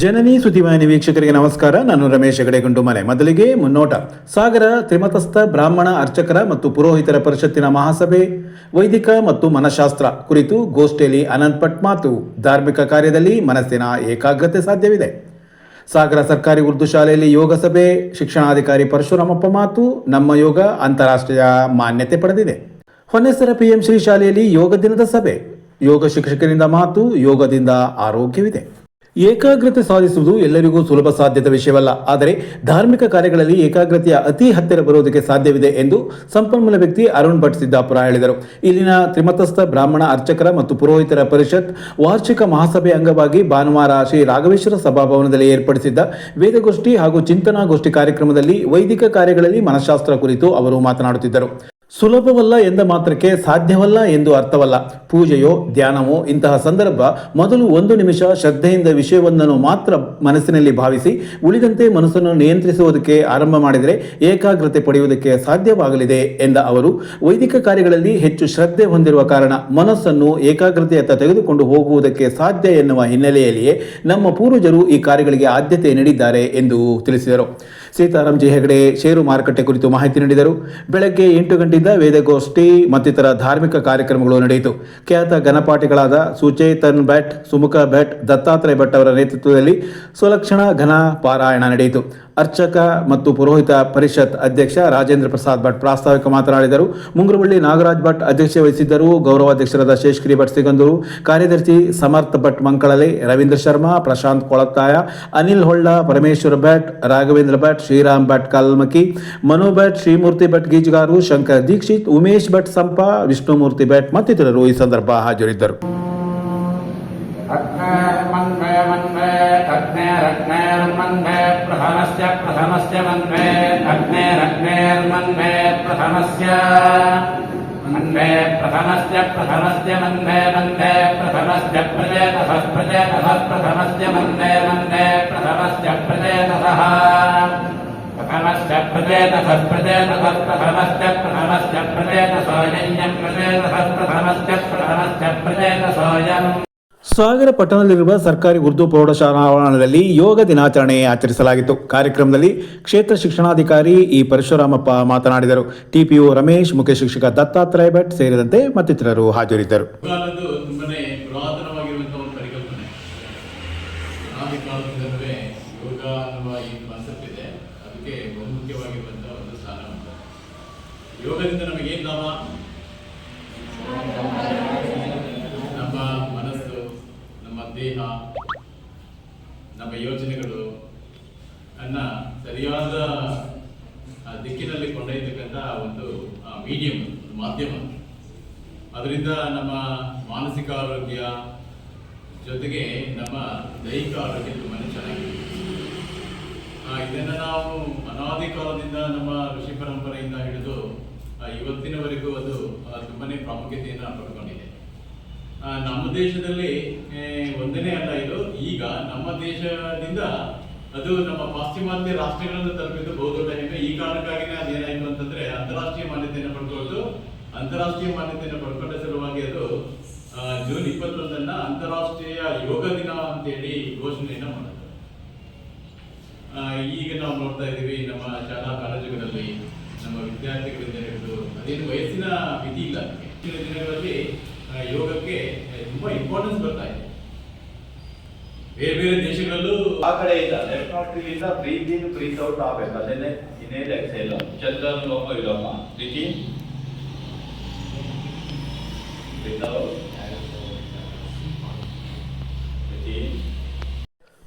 ಜನನಿ ಸುದ್ದಿವಾಹಿನಿ ವೀಕ್ಷಕರಿಗೆ ನಮಸ್ಕಾರ. ನಾನು ರಮೇಶ್ ಹೆಗಡೆಗುಂಡು ಮನೆ ಮೊದಲಿಗೆ ಮುನ್ನೋಟ. ಸಾಗರ ತ್ರಿಮತಸ್ಥ ಬ್ರಾಹ್ಮಣ ಅರ್ಚಕರ ಮತ್ತು ಪುರೋಹಿತರ ಪರಿಷತ್ತಿನ ಮಹಾಸಭೆ, ವೈದಿಕ ಮತ್ತು ಮನಃಶಾಸ್ತ್ರ ಕುರಿತು ಗೋಷ್ಠಿಯಲ್ಲಿ ಅನಂತ್ ಭಟ್ ಮಾತು. ಧಾರ್ಮಿಕ ಕಾರ್ಯದಲ್ಲಿ ಮನಸ್ಸಿನ ಏಕಾಗ್ರತೆ ಸಾಧ್ಯವಿದೆ. ಸಾಗರ ಸರ್ಕಾರಿ ಉರ್ದು ಶಾಲೆಯಲ್ಲಿ ಯೋಗ ಸಭೆ, ಶಿಕ್ಷಣಾಧಿಕಾರಿ ಪರಶುರಾಮಪ್ಪ ಮಾತು. ನಮ್ಮ ಯೋಗ ಅಂತಾರಾಷ್ಟ್ರೀಯ ಮಾನ್ಯತೆ ಪಡೆದಿದೆ. ಹೊನ್ನೆಸರ ಪಿಎಂ ಶ್ರೀ ಶಾಲೆಯಲ್ಲಿ ಯೋಗ ದಿನದ ಸಭೆ. ಯೋಗ ಶಿಕ್ಷಕರಿಂದ ಮಾತು, ಯೋಗದಿಂದ ಆರೋಗ್ಯವಿದೆ. ಏಕಾಗ್ರತೆ ಸಾಧಿಸುವುದು ಎಲ್ಲರಿಗೂ ಸುಲಭ ಸಾಧ್ಯದ ವಿಷಯವಲ್ಲ. ಆದರೆ ಧಾರ್ಮಿಕ ಕಾರ್ಯಗಳಲ್ಲಿ ಏಕಾಗ್ರತೆಯ ಅತಿ ಹತ್ತಿರ ಬರುವುದಕ್ಕೆ ಸಾಧ್ಯವಿದೆ ಎಂದು ಸಂಪನ್ಮೂಲ ವ್ಯಕ್ತಿ ಅರುಣ್ ಭಟ್ ಸಿದ್ದಾಪುರ ಹೇಳಿದರು. ಇಲ್ಲಿನ ತ್ರಿಮತಸ್ಥ ಬ್ರಾಹ್ಮಣ ಅರ್ಚಕರ ಮತ್ತು ಪುರೋಹಿತರ ಪರಿಷತ್ ವಾರ್ಷಿಕ ಮಹಾಸಭೆ ಅಂಗವಾಗಿ ಭಾನುವಾರ ಶ್ರೀ ರಾಘವೇಶ್ವರ ಸಭಾಭವನದಲ್ಲಿ ಏರ್ಪಡಿಸಿದ್ದ ವೇದಗೋಷ್ಠಿ ಹಾಗೂ ಚಿಂತನಾಗೋಷ್ಠಿ ಕಾರ್ಯಕ್ರಮದಲ್ಲಿ ವೈದಿಕ ಕಾರ್ಯಗಳಲ್ಲಿ ಮನಃಶಾಸ್ತ್ರ ಕುರಿತು ಅವರು ಮಾತನಾಡುತ್ತಿದ್ದರು. ಸುಲಭವಲ್ಲ ಎಂದ ಮಾತ್ರಕ್ಕೆ ಸಾಧ್ಯವಲ್ಲ ಎಂದು ಅರ್ಥವಲ್ಲ. ಪೂಜೆಯೋ, ಧ್ಯಾನವೋ ಇಂತಹ ಸಂದರ್ಭ ಮೊದಲು ಒಂದು ನಿಮಿಷ ಶ್ರದ್ಧೆಯಿಂದ ವಿಷಯವೊಂದನ್ನು ಮಾತ್ರ ಮನಸ್ಸಿನಲ್ಲಿ ಭಾವಿಸಿ, ಉಳಿದಂತೆ ಮನಸ್ಸನ್ನು ನಿಯಂತ್ರಿಸುವುದಕ್ಕೆ ಆರಂಭ ಮಾಡಿದರೆ ಏಕಾಗ್ರತೆ ಪಡೆಯುವುದಕ್ಕೆ ಸಾಧ್ಯವಾಗಲಿದೆ ಎಂದ ಅವರು. ವೈದಿಕ ಕಾರ್ಯಗಳಲ್ಲಿ ಹೆಚ್ಚು ಶ್ರದ್ಧೆ ಹೊಂದಿರುವ ಕಾರಣ ಮನಸ್ಸನ್ನು ಏಕಾಗ್ರತೆಯತ್ತ ತೆಗೆದುಕೊಂಡು ಹೋಗುವುದಕ್ಕೆ ಸಾಧ್ಯ ಎನ್ನುವ ಹಿನ್ನೆಲೆಯಲ್ಲಿಯೇ ನಮ್ಮ ಪೂರ್ವಜರು ಈ ಕಾರ್ಯಗಳಿಗೆ ಆದ್ಯತೆ ನೀಡಿದ್ದಾರೆ ಎಂದು ತಿಳಿಸಿದರು. ಸೀತಾರಾಮ್ ಜಿ ಹೆಗಡೆ ಷೇರು ಮಾರುಕಟ್ಟೆ ಕುರಿತು ಮಾಹಿತಿ ನೀಡಿದರು. ಬೆಳಗ್ಗೆ ಎಂಟು ಗಂಟೆಯಿಂದ ವೇದಗೋಷ್ಠಿ, ಮತ್ತಿತರ ಧಾರ್ಮಿಕ ಕಾರ್ಯಕ್ರಮಗಳು ನಡೆಯಿತು. ಖ್ಯಾತ ಘನಪಾಠಿಗಳಾದ ಸುಚೇತನ್ ಭಟ್, ಸುಮುಖ ಭಟ್, ದತ್ತಾತ್ರೇಯ ಭಟ್ ಅವರ ನೇತೃತ್ವದಲ್ಲಿ ಸುಲಕ್ಷಣ ಘನ ಪಾರಾಯಣ ನಡೆಯಿತು. ಅರ್ಚಕ ಮತ್ತು ಪುರೋಹಿತ ಪರಿಷತ್ ಅಧ್ಯಕ್ಷ ರಾಜೇಂದ್ರ ಪ್ರಸಾದ್ ಭಟ್ ಪ್ರಾಸ್ತಾವಿಕ ಮಾತನಾಡಿದರು. ಮುಂಗ್ರಬಳ್ಳಿ ನಾಗರಾಜ್ ಭಟ್ ಅಧ್ಯಕ್ಷತೆ ವಹಿಸಿದ್ದರು. ಗೌರವಾಧ್ಯಕ್ಷರಾದ ಶೇಷ್ಕರಿ ಭಟ್ ಸಿಗಂದೂರು. ಕಾರ್ಯದರ್ಶಿ ಸಮರ್ಥ ಭಟ್ ಮಂಕಳಲೆ ರವೀಂದ್ರ ಶರ್ಮಾ, ಪ್ರಶಾಂತ್ ಕೊಳತ್ತಾಯ, ಅನಿಲ್ ಹೊಳ್ಳ, ಪರಮೇಶ್ವರ ಭಟ್, ರಾಘವೇಂದ್ರ ಭಟ್, ಶ್ರೀರಾಮ್ ಭಟ್ ಕಲ್ಮಕಿ ಮನು ಭಟ್, ಶ್ರೀಮೂರ್ತಿ ಭಟ್ ಗೀಜ್ಗಾರು ಶಂಕರ್ ದೀಕ್ಷಿತ್, ಉಮೇಶ್ ಭಟ್ ಸಂಪ, ವಿಷ್ಣುಮೂರ್ತಿ ಭಟ್ ಮತ್ತಿತರರು ಈ ಸಂದರ್ಭ ಹಾಜರಿದ್ದರು. रत्नैरत्नैर्मन्वे प्रथमस्य प्रथमस्य मन्वे रत्नैरत्नैर्मन्वे प्रथमस्य। मन्वे प्रथमस्य प्रथमस्य मन्वे मन्वे प्रथमस्य प्रजेतसः प्रजेतसः प्रथमस्य मन्वे मन्वे प्रथमस्य प्रजेतसः प्रथमस्य प्रजेतसः प्रजेतसः प्रथमस्य प्रथमस्य प्रजेतसोऽयं प्रजेतसः प्रथमस्य प्रथमस्य प्रजेतसोऽयम् ಸಾಗರ ಪಟ್ಟಣದಲ್ಲಿರುವ ಸರ್ಕಾರಿ ಉರ್ದು ಪ್ರೌಢಶಾಲಾ ಆವರಣದಲ್ಲಿ ಯೋಗ ದಿನಾಚರಣೆ ಆಚರಿಸಲಾಗಿತ್ತು. ಕಾರ್ಯಕ್ರಮದಲ್ಲಿ ಕ್ಷೇತ್ರ ಶಿಕ್ಷಣಾಧಿಕಾರಿ ಇ ಪರಶುರಾಮಪ್ಪ ಮಾತನಾಡಿದರು. ಟಿಪಿಒ ರಮೇಶ್, ಮುಖ್ಯ ಶಿಕ್ಷಕ ದತ್ತಾತ್ರೇಯ ಭಟ್ ಸೇರಿದಂತೆ ಮತ್ತಿತರರು ಹಾಜರಿದ್ದರು. ಯೋಗದಿಂದ ನಮಗೇನು ತುಂಬಾನೇ ಪುರಾತನವಾಗಿರುವಂತಹ ಒಂದು ಪರಿಕಲ್ಪನೆ ಅನಾದಿ ಕಾಲದಿಂದಲೇ ಯೋಗ ಅನ್ನುವ ಈ ಕಾನ್ಸೆಪ್ಟ್ ಇದೆ ಅದಕ್ಕೆ ಬಹುಮುಖ್ಯವಾಗಿರುವಂತಹ ಒಂದು ಸ್ಥಾನ ಉಂಟು ಯೋಗದಿಂದ ನಮಗೆ ಏನ್ ಲಾಭ ನಮ್ಮ ಮನಸ್ಸು ನಮ್ಮ ದೇಹ ನಮ್ಮ ಯೋಜನೆಗಳು ಅನ್ನ ಸರಿಯಾದ ದಿಕ್ಕಿನಲ್ಲಿ ಕೊಂಡೊಯ್ಯತಕ್ಕಂಥ ಒಂದು ಮೀಡಿಯಂ ಒಂದು ಮಾಧ್ಯಮ. ಅದರಿಂದ ನಮ್ಮ ಮಾನಸಿಕ ಆರೋಗ್ಯ ಜೊತೆಗೆ ನಮ್ಮ ದೈಹಿಕ ಆರೋಗ್ಯ ತುಂಬಾ ಚೆನ್ನಾಗಿದೆ. ಇದನ್ನು ನಾವು ಅನಾದಿ ಕಾಲದಿಂದ ನಮ್ಮ ಋಷಿ ಪರಂಪರೆಯಿಂದ ಹಿಡಿದು ಇವತ್ತಿನವರೆಗೂ ಅದು ತುಂಬಾ ಪ್ರಾಮುಖ್ಯತೆಯನ್ನು ಪಡ್ಕೊಂಡಿದೆ ಆ, ನಮ್ಮ ದೇಶದಲ್ಲಿ ಒಂದನೇ ಅಲ್ಲ ಇದು. ಈಗ ನಮ್ಮ ದೇಶದಿಂದ ಅದು ನಮ್ಮ ಪಾಶ್ಚಿಮಾತ್ಯ ರಾಷ್ಟ್ರಗಳನ್ನು ತಲುಪಿದ್ದು ಬಹುದೊಡ್ಡ ಹೆಮ್ಮೆ. ಈ ಕಾರಣಕ್ಕಾಗಿನೇ ಅದೇನಾಯ್ತು ಅಂತಂದ್ರೆ ಅಂತಾರಾಷ್ಟ್ರೀಯ ಮಾನ್ಯತೆಯನ್ನು ಪಡ್ಕೊಳ್ಳೋದು ಅಂತಾರಾಷ್ಟ್ರೀಯ ಮಾನ್ಯತೆಯನ್ನು ಪಡ್ಕೊಂಡ ಸಲುವಾಗಿ ಅದು ಜೂನ್ ಇಪ್ಪತ್ತೊಂದನ್ನ ಅಂತಾರಾಷ್ಟ್ರೀಯ ಯೋಗ ದಿನ ಅಂತೇಳಿ ಘೋಷಣೆಯನ್ನ ಮಾಡಿದ್ರು. ಈಗ ನಾವು ನೋಡ್ತಾ ಇದ್ದೀವಿ, ನಮ್ಮ ಶಾಲಾ ಕಾಲೇಜುಗಳಲ್ಲಿ ನಮ್ಮ ವಿದ್ಯಾರ್ಥಿಗಳಿಂದ ಹಿಡಿದು ಅದೇನು ವಯಸ್ಸಿನ ಮಿತಿ ಇಲ್ಲ. ದಿನಗಳಲ್ಲಿ ಯೋಗಕ್ಕೆ ತುಂಬಾ ಇಂಪಾರ್ಟೆನ್ಸ್ ಬರ್ತಾ ಇದೆ. ಬೇರೆ ಬೇರೆ ದೇಶಗಳಲ್ಲೂ ಆ ಕಡೆ ಇಲ್ಲ. ಲೆಫ್ಟ್ ನೋಟ್ರಿಲಿಂದ ಬ್ರೀತ್ ಇನ್ ಬ್ರೀತ್ ಔಟ್ ಆಗ್ಬೇಕು. ಅದನ್ನೇ ಇನೇಲ್ ಎಕ್ಸೇಲ್ ಚಂದ್ರನ ಲೋಪ ವಿಲೋಪ ಸ್ಥಿತಿ ಬ್ರೀತ್ ಔಟ್. ಸ್ಥಿತಿ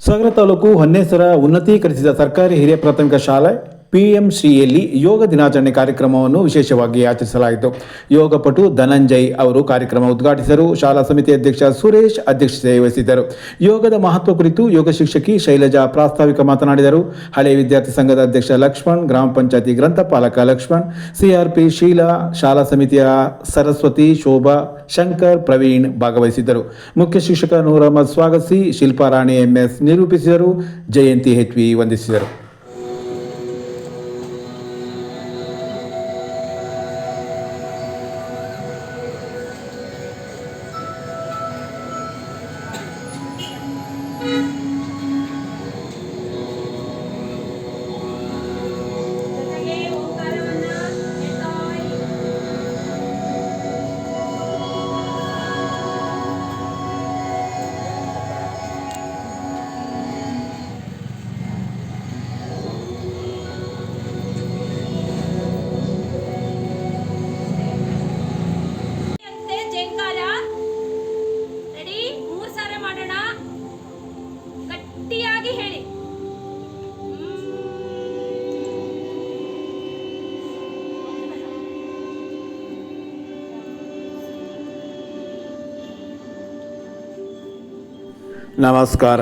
ಸಾಗರ ತಾಲೂಕು ಹೊನ್ನೇಸರ ಉನ್ನತೀಕರಿಸಿದ ಸರ್ಕಾರಿ ಹಿರಿಯ ಪ್ರಾಥಮಿಕ ಶಾಲೆ ಪಿಎಂ ಶ್ರೀಯಲ್ಲಿ ಯೋಗ ದಿನಾಚರಣೆ ಕಾರ್ಯಕ್ರಮವನ್ನು ವಿಶೇಷವಾಗಿ ಆಚರಿಸಲಾಯಿತು ಯೋಗಪಟು ಧನಂಜಯ್ ಅವರು ಕಾರ್ಯಕ್ರಮ ಉದ್ಘಾಟಿಸಿದರು ಶಾಲಾ ಸಮಿತಿ ಅಧ್ಯಕ್ಷ ಸುರೇಶ್ ಅಧ್ಯಕ್ಷತೆ ವಹಿಸಿದ್ದರು ಯೋಗದ ಮಹತ್ವ ಕುರಿತು ಯೋಗ ಶಿಕ್ಷಕಿ ಶೈಲಜಾ ಪ್ರಾಸ್ತಾವಿಕ ಮಾತನಾಡಿದರು ಹಳೆ ವಿದ್ಯಾರ್ಥಿ ಸಂಘದ ಅಧ್ಯಕ್ಷ ಲಕ್ಷ್ಮಣ್ ಗ್ರಾಮ ಪಂಚಾಯತಿ ಗ್ರಂಥಪಾಲಕ ಲಕ್ಷ್ಮಣ್ ಸಿಆರ್ಪಿ ಶೀಲಾ ಶಾಲಾ ಸಮಿತಿಯ ಸರಸ್ವತಿ ಶೋಭಾ ಶಂಕರ್ ಪ್ರವೀಣ್ ಭಾಗವಹಿಸಿದ್ದರು ಮುಖ್ಯ ಶಿಕ್ಷಕ ನೂರಮ್ಮ ಸ್ವಾಗತಿಸಿ ಶಿಲ್ಪಾರಾಣಿ ಎಂಎಸ್ ನಿರೂಪಿಸಿದರು ಜಯಂತಿ ಹೆಚ್ವಿ ವಂದಿಸಿದರು ನಮಸ್ಕಾರ